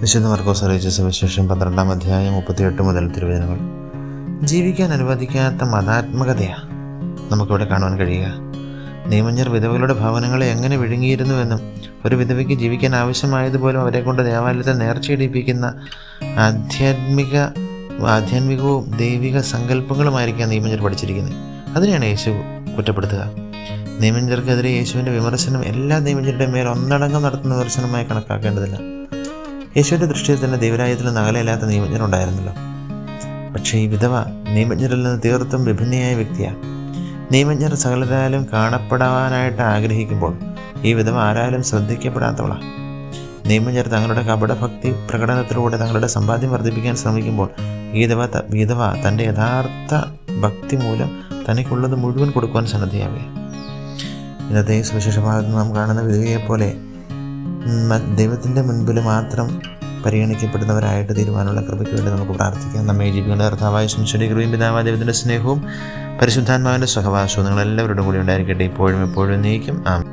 വിശുദ്ധ മർക്കോസ് അറിയിച്ച സുവിശേഷം പന്ത്രണ്ടാം അധ്യായം മുപ്പത്തിയെട്ട് മുതൽ തിരുവചനങ്ങൾ. ജീവിക്കാൻ അനുവദിക്കാത്ത മതാത്മകതയാണ് നമുക്കിവിടെ കാണുവാൻ കഴിയുക. നിയമജ്ഞർ വിധവകളുടെ ഭവനങ്ങളെ എങ്ങനെ വിഴുങ്ങിയിരുന്നുവെന്നും ഒരു വിധവയ്ക്ക് ജീവിക്കാൻ ആവശ്യമായതുപോലും അവരെ കൊണ്ട് ദേവാലയത്തെ നേർച്ചയിടിപ്പിക്കുന്ന ആധ്യാത്മിക ആധ്യാത്മികവും ദൈവിക സങ്കല്പങ്ങളുമായിരിക്കാം നിയമജ്ഞർ പഠിച്ചിരിക്കുന്നത്. അതിനെയാണ് യേശു കുറ്റപ്പെടുത്തുക. നിയമജ്ഞർക്കെതിരെ യേശുവിന്റെ വിമർശനം എല്ലാ നിയമജ്ഞരുടെ മേൽ ഒന്നടങ്കം നടത്തുന്ന വിമർശനമായി കണക്കാക്കേണ്ടതില്ല. യേശുവിന്റെ ദൃഷ്ടിയിൽ തന്നെ ദൈവരായത്തിൽ നിന്ന് അകലെയല്ലാത്ത നിയമജ്ഞനുണ്ടായിരുന്നല്ലോ പക്ഷേ ഈ വിധവ നിയമജ്ഞരിൽ നിന്ന് തീർത്തും വിഭിന്നയായ വ്യക്തിയാണ് നിയമജ്ഞർ സകലരാലും കാണപ്പെടാനായിട്ട് ആഗ്രഹിക്കുമ്പോൾ ഈ വിധവ ആരാലും ശ്രദ്ധിക്കപ്പെടാത്തവളാണ് നിയമജ്ഞർ തങ്ങളുടെ കപടഭക്തി പ്രകടനത്തിലൂടെ തങ്ങളുടെ സമ്പാദ്യം വർദ്ധിപ്പിക്കാൻ ശ്രമിക്കുമ്പോൾ ഈ വിധവ വിധവ തന്റെ യഥാർത്ഥ ഭക്തി മൂലം തനിക്കുള്ളത് മുഴുവൻ കൊടുക്കുവാൻ സന്നദ്ധയാവുക ഇന്നത്തെ സുവിശേഷ ഭാഗത്ത് നാം കാണുന്ന വിധവയെപ്പോലെ ദൈവത്തിന്റെ മുൻപിൽ മാത്രം പരിഗണിക്കപ്പെടുന്നവരായിട്ട് തീരുമാനമുള്ള കൃപയ്ക്ക് വേണ്ടി നമുക്ക് പ്രാർത്ഥിക്കാം. നമ്മെ ജീവിക്കുന്ന കർത്താവായ ശംശയുടെ കൃപയും പിതാവായ ദൈവത്തിന്റെ സ്നേഹവും പരിശുദ്ധാത്മാവിന്റെ സഹവാസവും നിങ്ങളെല്ലാവരോടും കൂടി ഉണ്ടായിരിക്കട്ടെ. ഇപ്പോഴും എപ്പോഴും നീക്കും. ആം